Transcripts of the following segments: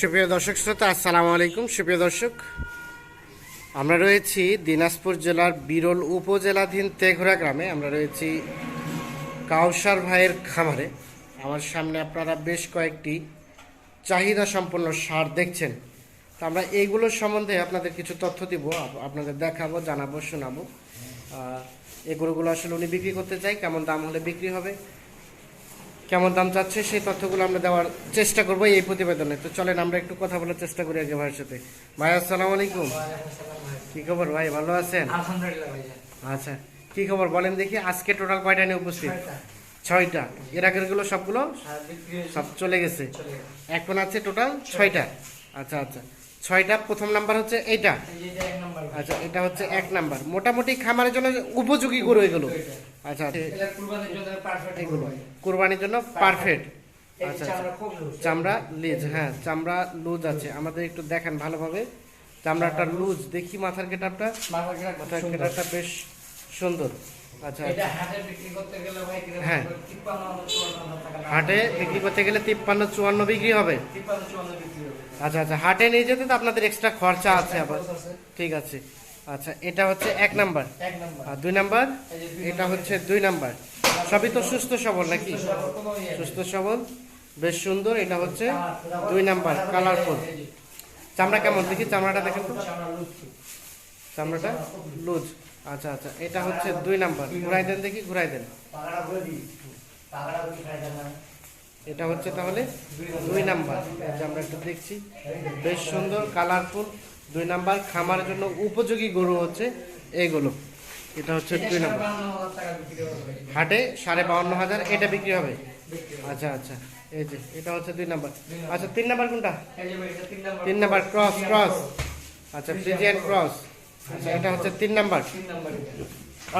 সুপ্রিয় দর্শক শ্রোতা, আসসালামু আলাইকুম। সুপ্রিয় দর্শক, আমরা রয়েছি দিনাজপুর জেলার বিরল উপজেলাধীন তেঘরা গ্রামে। আমরা রয়েছি কাউসার ভাইয়ের খামারে। আমার সামনে আপনারা বেশ কয়েকটি চাহিদা সম্পন্ন সার দেখছেন। তো আমরা এইগুলোর সম্বন্ধে আপনাদের কিছু তথ্য দিব আপনাদের দেখাবো, জানাব, শোনাবো। গরুগুলো আসলে উনি বিক্রি করতে চাই কেমন দাম হলে বিক্রি হবে কেমন দাম চাচ্ছে সেই তথ্যগুলো আমরা দেওয়ার চেষ্টা করব এই প্রতিবেদনে। তো চলেন আমরা একটু কথা বলার চেষ্টা করি আগে ভাইয়ের সাথে। ভাই আসসালামু আলাইকুম। কি খবর ভাই ভালো আছেন? আচ্ছা কি খবর বলেন দেখি আজকে টোটাল কয়টা নিয়ে উপস্থিত? ছয়টা। এর আগেরগুলো সবগুলো হয়েছে। সব চলে গেছে। এখন আছে টোটাল ছয়টা। আচ্ছা আচ্ছা। ছয়টা প্রথম নাম্বার হচ্ছে এইটা। আচ্ছা এটা হচ্ছে এক নাম্বার মোটামুটি খামারের জন্য উপযোগী গরু এগুলো আচ্ছা আচ্ছা এটা কুরবানির জন্য পারফেক্ট এগুলো এই আচ্ছা, চামড়া লুজ হ্যাঁ চামড়া লুজ আছে আমাদের একটু দেখেন ভালোভাবে চামড়াটা লুজ দেখি মাথার গেটারটা মাথার। গেটারটা বেশ সুন্দর আচ্ছা আচ্ছা হ্যাঁ। হবে? 53 54 টাকা দাম। হাটে বিক্রি করতে গেলে তিপ্পান্ন চুয়ান্ন বিক্রি হবে 53 54 বিক্রি হবে আচ্ছা আচ্ছা হাটে নিয়ে যেতে তো আপনাদের এক্সট্রা খরচা আছে আবার। ঠিক আছে। আচ্ছা এটা হচ্ছে এক নাম্বার। আর দুই নাম্বার? এটা হচ্ছে দুই নাম্বার। সবই তো সুস্থ সবল নাকি? সুস্থ সবল, ইয়ে বেশ সুন্দর। এটা হচ্ছে দুই নাম্বার কালারফুল। চামড়া কেমন? দেখি চামড়াটা দেখেন তো। চামড়াটা লুজ। আচ্ছা আচ্ছা এটা হচ্ছে দুই নাম্বার। ঘুরাই দেন দেখি ঘুরাই দেন। এটা হচ্ছে তাহলে দুই নাম্বার। যে আমরা একটু দেখছি বেশ সুন্দর কালারফুল দুই নাম্বার। খামারের জন্য উপযোগী গরু হচ্ছে এইগুলো। এটা হচ্ছে দুই নাম্বার। হাটে সাড়ে বাউন্ন হাজার এটা বিক্রি হবে? আচ্ছা আচ্ছা। এই যে এটা হচ্ছে দুই নাম্বার। আচ্ছা তিন নাম্বার কোনটা? এটা তিন নাম্বার। ক্রস ক্রস আচ্ছা ফ্রিজিয়ান ক্রস আচ্ছা এটা হচ্ছে তিন নাম্বার। এটা।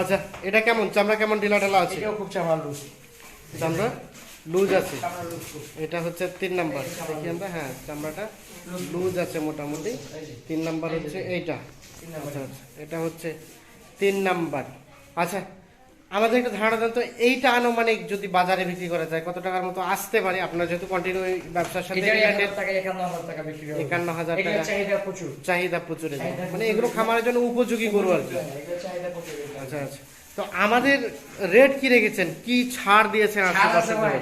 আচ্ছা এটা কেমন? চামড়া কেমন ঢিলা ঢালা আছে খুব চামড়া চামড়া? লুজ আছে। এটা হচ্ছে তিন নাম্বার। দেখি আমরা হ্যাঁ চামড়াটা লুজ আছে মোটামুটি। তিন নাম্বার হচ্ছে এইটা। আচ্ছা আচ্ছা এটা হচ্ছে তিন নাম্বার। আচ্ছা আমাদের একটা ধারণা দেন তো এইটা আনুমানিক যদি বাজারে বিক্রি করা যায় কত টাকার মতো আসতে পারে? আপনার যেহেতু কন্টিনিউ ব্যবসার সাথে একান্ন হাজার টাকা। চাহিদা প্রচুর। চাহিদা প্রচুর মানে এগুলো খামারের জন্য উপযোগী গরু আর কি। আচ্ছা আচ্ছা। তো আমাদের রেট কি রেখেছেন? কি ছাড় দিয়েছেন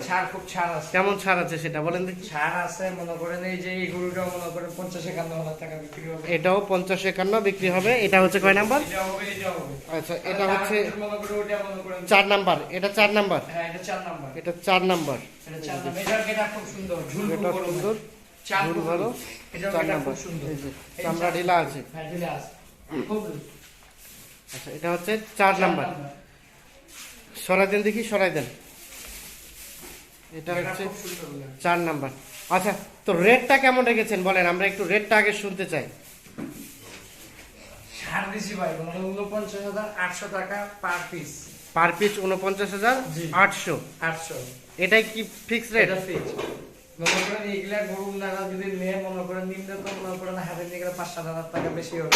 ছাড় খুব ছাড় আছে। কেমন ছাড় আছে সেটা বলেন দেখি। ছাড় আছে, মনে করেন এই যে এই গরুটাও মনে করেন পঞ্চাশ একান্ন হাজার টাকা বিক্রি হবে। এটাও পঞ্চাশ একান্ন বিক্রি হবে। এটা হচ্ছে কয় নাম্বার। আচ্ছা এটা হচ্ছে চার নাম্বার। এটা চার নাম্বার? হ্যাঁ, এটা চার নাম্বার। এটা চার নাম্বার। এটা। খুব সুন্দর, এটা সুন্দর চার ঝুল ভালো চার নাম্বার। চামড়া ঢিলা আছে। হ্যাঁ, ঢিলা আছে। খুব আচ্ছা এটা হচ্ছে চার নাম্বার। সরাই দেন দেখি সরাই দেন। এটা হচ্ছে। চার নাম্বার। আচ্ছা তো রেটটা কেমন রেখেছেন বলেন আমরা একটু রেটটা আগে শুনতে চাই। ছাড় দিছি ভাই উনপঞ্চাশ হাজার আটশো টাকা পার পিস পার পিস উনপঞ্চাশ হাজার আটশো। আটশো। এটাই কি ফিক্স রেট ফিক্স মনে করেন গরু নারা যদি নিয়ে মনে করেন নিম্ন তো মনে করেন হাতে নিয়ে গেলে পাঁচ সাত হাজার টাকা বেশি হবে।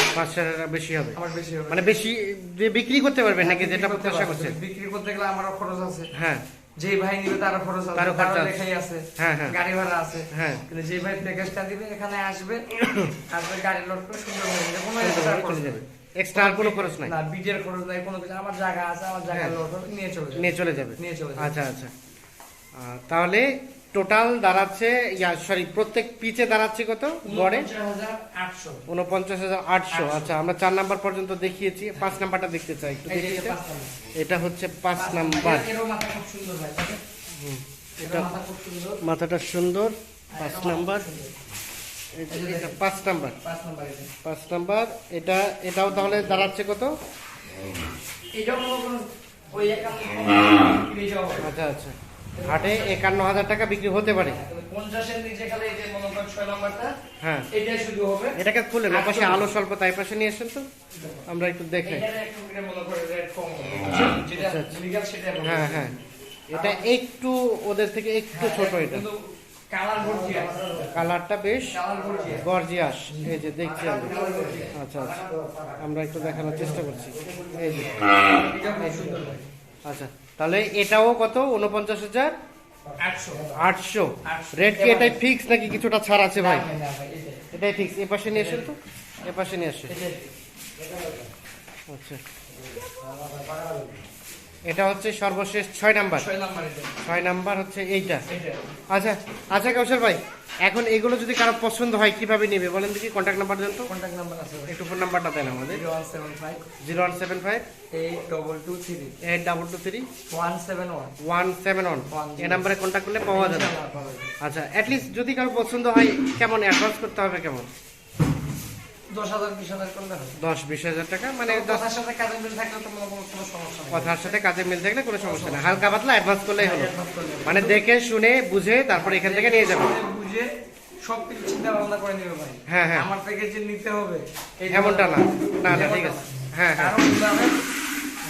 বেশি হবে। আমার বেশি হবে। মানে বেশি যে বিক্রি করতে পারবেন নাকি যেটা প্রত্যাশা পারব। করছেন? বিক্রি করতে গেলে আমারও খরচ আছে। হ্যাঁ। যে ভাই নিবে তারও খরচ আছে। তারও খরচ আছে। লেখাই আছে। হ্যাঁ, হ্যাঁ। গাড়ি ভাড়া আছে। হ্যাঁ। কিন্তু যে ভাই প্যাকেজটা দিবে এখানে আসবে আসবে গাড়ি লোড করে সুন্দর হয়ে যাবে। কোনো যাবে, খরচ যাবে। এক্সট্রা আর কোনো খরচ নাই। না খরচ নাই কোনো কিছু আমার জায়গা আছে আমার জায়গা হ্যাঁ। লোড নিয়ে চলে যাবে। নিয়ে চলে যাবে। নিয়ে চলে যাবে। আচ্ছা আচ্ছা। তাহলে টোটাল দাঁড়াচ্ছে ইয়া সরি প্রত্যেক পিচে দাঁড়াচ্ছে কত? গড়ে? উনপঞ্চাশ হাজার আটশো। আচ্ছা আমরা চার নাম্বার পর্যন্ত দেখিয়েছি পাঁচ নাম্বারটা দেখতে চাই একটু এটা হচ্ছে পাঁচ নাম্বার। এর- এরও মাথা খুব সুন্দর ভাই দেখেন। হুম। এটা মাথা খুব সুন্দর। মাথাটা সুন্দর পাঁচ নাম্বার। এটা পাঁচ নাম্বার। পাঁচ নাম্বার এটা। এটাও তাহলে দাঁড়াচ্ছে কত? হবে। আচ্ছা আচ্ছা। হাটে একান্ন হাজার টাকা বিক্রি হতে পারে। পঞ্চাশের নিচে খালি এই যে মনে করেন ছয় নাম্বারটা হ্যাঁ। এটাই শুধু হবে। এটাকে খুলে না পাশে আলো স্বল্প তাই পাশে নিয়ে আসেন তো। আমরা একটু দেখে আচ্ছা, আচ্ছা। হ্যাঁ হ্যাঁ। এটা একটু ওদের থেকে একটু ছোট এটা। কালারটা বেশ গর্জিয়াস এই যে দেখছি আমরা আচ্ছা আচ্ছা। আমরা একটু দেখানোর চেষ্টা করছি। এই যে। আচ্ছা। তাহলে এটাও কত? উনপঞ্চাশ হাজার? আটশো। রেট কি এটাই ফিক্স নাকি কিছুটা ছাড় আছে ভাই। এটাই ফিক্স এ পাশে নিয়ে আসেন তো। এ পাশে নিয়ে আসেন আচ্ছা। এটা হচ্ছে সর্বশেষ ছয় নাম্বার। ছয় নাম্বার হচ্ছে এইটা। আচ্ছা আচ্ছা কৌশল ভাই এখন এগুলো যদি কারও পছন্দ হয় কীভাবে নেবে? বলেন দেখি কন্ট্যাক্ট নাম্বার দেন তো। কন্ট্যাক্ট নাম্বার আছে একটু ফোন নাম্বারটা দেন আমাদের। Zero one seven five zero one seven five eight double two three eight double two three one seven one one seven one নাম্বারে কন্ট্যাক্ট করলে পাওয়া যাবে। ইনশাআল্লাহ পাওয়া যাবে। আচ্ছা অ্যাটলিস্ট যদি কারও পছন্দ হয় কেমন অ্যাডভান্স করতে হবে কেমন? দশ বিশ হাজার টাকা মানে কথার সাথে কাজের মিল থাকলে তো কোনো সমস্যা নেই। কথার সাথে কাজে মিল থাকলে কোনো সমস্যা নেই। হালকা পাতলা অ্যাডভান্স করলেই হলো। করলে হবে। মানে দেখে শুনে বুঝে তারপর এখান থেকে নিয়ে যাবে। বুঝে- সব কিছু চিন্তা ভাবনা করে নেবে ভাই। হ্যাঁ, হ্যাঁ। আমার থেকে যে নিতে হবে। এমনটা না। না, না, ঠিক আছে। হ্যাঁ, হ্যাঁ।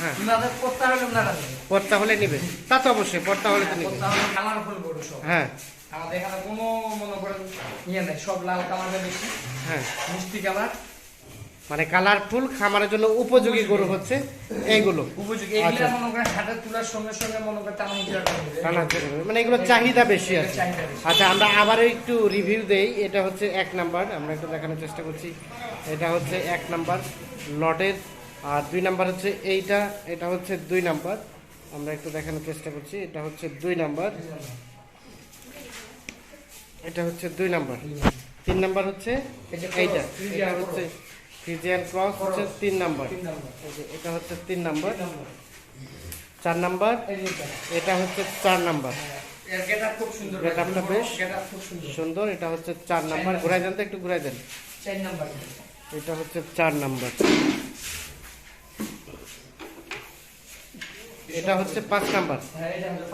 হ্যাঁ। পড়তা হলে নিবে। তা তো অবশ্যই পড়তা হলে তো নিবে। কালারফুল সব। হ্যাঁ। আমাদের এখানে কোনো মনে করেন ইয়ে নাই সব লাল কালারের বেশি। হ্যাঁ। মিষ্টি কালার। মানে কালারফুল খামারের জন্য উপযোগী গরু হচ্ছে এইগুলো। উপযোগী আচ্ছা। এগুলা মনে করেন হাতে তোলার সঙ্গে সঙ্গে মনে করেন টানা মানে এগুলো চাহিদা বেশি আছে। আচ্ছা আমরা আবারও একটু রিভিউ দেই। এটা হচ্ছে এক নাম্বার। আমরা একটু দেখানোর চেষ্টা করছি। এটা হচ্ছে এক নাম্বার লটের। আর দুই নাম্বার হচ্ছে এইটা। এটা হচ্ছে দুই নাম্বার। আমরা একটু দেখানোর চেষ্টা করছি। এটা হচ্ছে দুই নাম্বার। এটা হচ্ছে দুই নাম্বার। তিন নাম্বার হচ্ছে এইটা এটা হচ্ছে ফিজিয়ান ক্রস হচ্ছে তিন নাম্বার। এটা হচ্ছে তিন নাম্বার। চার নাম্বার। এটা। হচ্ছে চার নাম্বার। এর getup খুব সুন্দর। Getup টা বেশ। সুন্দর। এটা হচ্ছে চার নাম্বার। ঘুরাই দেন তো একটু ঘুরাই দেন। এটা হচ্ছে চার নাম্বার। এটা হচ্ছে পাঁচ নাম্বার। হ্যাঁ নাম্বার।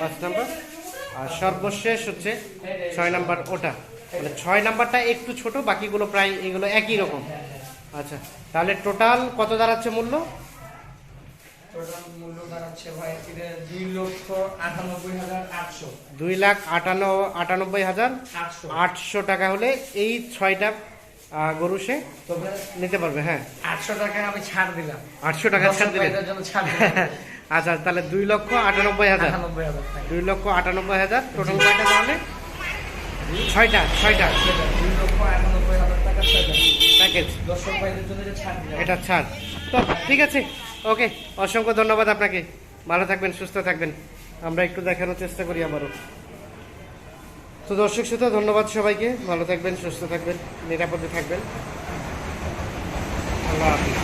পাঁচ নাম্বার। আর সর্বশেষ হচ্ছে ছয় নাম্বার ওটা। মানে ছয় নাম্বারটা একটু ছোট বাকিগুলো প্রায় এগুলো একই রকম। আচ্ছা তাহলে টোটাল কত দাঁড়াচ্ছে মূল্য? দুই লাখ আটানব্বই হাজার আটশো। টাকা হলে এই ছয়টা আহ, গরু সে নিতে পারবে হ্যাঁ। আটশো টাকা আমি ছাড় দিলাম। আটশো টাকা ছাড় আচ্ছা তাহলে দুই লক্ষ আটানব্বই হাজার। দুই লক্ষ আটানব্বই হাজার টোটাল কয়টা তাহলে? ছয়টা ছয়টা। দুই লক্ষ আটানব্বই হাজার টাকা প্যাকেজ দর্শক ভাইদের জন্য এটা ছাড়। তো ঠিক আছে। ওকে অসংখ্য ধন্যবাদ আপনাকে। ভালো থাকবেন সুস্থ থাকবেন। আমরা একটু দেখানোর চেষ্টা করি আবারও। তো দর্শক শ্রোতা ধন্যবাদ সবাইকে। ভালো থাকবেন সুস্থ থাকবেন নিরাপদে থাকবেন। আল্লাহ হাফিজ।